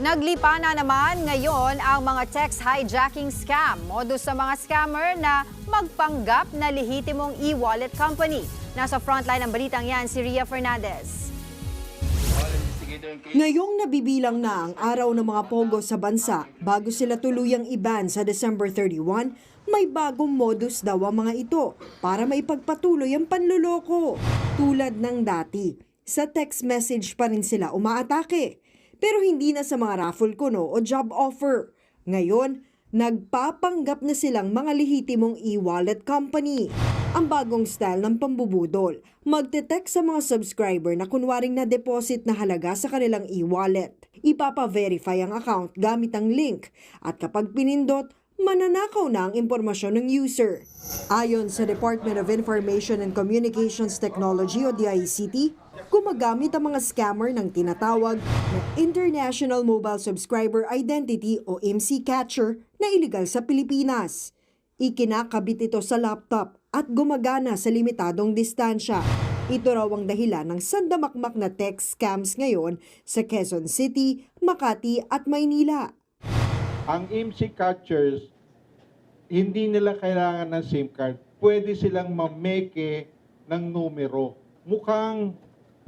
Naglipa na naman ngayon ang mga text hijacking scam. Modus sa mga scammer na magpanggap na lehitimong e-wallet company. Nasa frontline ng balitang yan si Ria Fernandez. Ngayong nabibilang na ang araw ng mga pogo sa bansa bago sila tuluyang iban sa December 31, may bagong modus daw ang mga ito para maipagpatuloy ang panluloko. Tulad ng dati, sa text message pa rin sila umaatake. Pero hindi na sa mga raffle kuno o job offer. Ngayon, nagpapanggap na silang mga lehitimong e-wallet company. Ang bagong style ng pambubudol, magte-text sa mga subscriber na kunwaring na-deposit na halaga sa kanilang e-wallet. Ipapa-verify ang account gamit ang link at kapag pinindot, mananakaw na ang impormasyon ng user. Ayon sa Department of Information and Communications Technology o DICT, gumagamit ang mga scammer ng tinatawag na International Mobile Subscriber Identity o IMSI Catcher na iligal sa Pilipinas. Ikinakabit ito sa laptop at gumagana sa limitadong distansya. Ito raw ang dahilan ng sandamakmak na text scams ngayon sa Quezon City, Makati at Maynila. ang IMSI catchers, hindi nila kailangan ng SIM card. Pwede silang mameke ng numero. Mukhang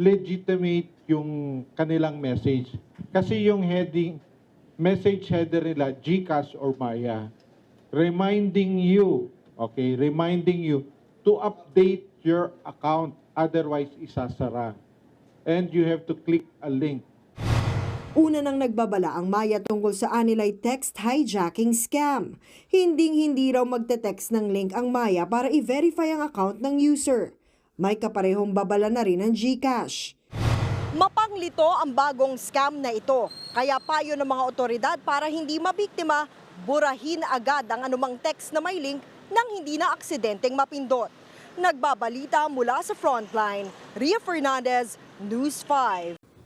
legitimate yung kanilang message. Kasi yung heading, message header nila, GCash or Maya. Reminding you, okay, reminding you to update your account. Otherwise, isasara. And you have to click a link. Una nang nagbabala ang Maya tungkol sa anilay text hijacking scam. Hinding-hindi raw magte-text ng link ang Maya para i-verify ang account ng user. May kaparehong babala na rin ang GCash. Mapanglito ang bagong scam na ito. Kaya payo ng mga otoridad para hindi mabiktima, burahin agad ang anumang text na may link nang hindi na aksidenteng mapindot. Nagbabalita mula sa Frontline, Ria Fernandez, News 5.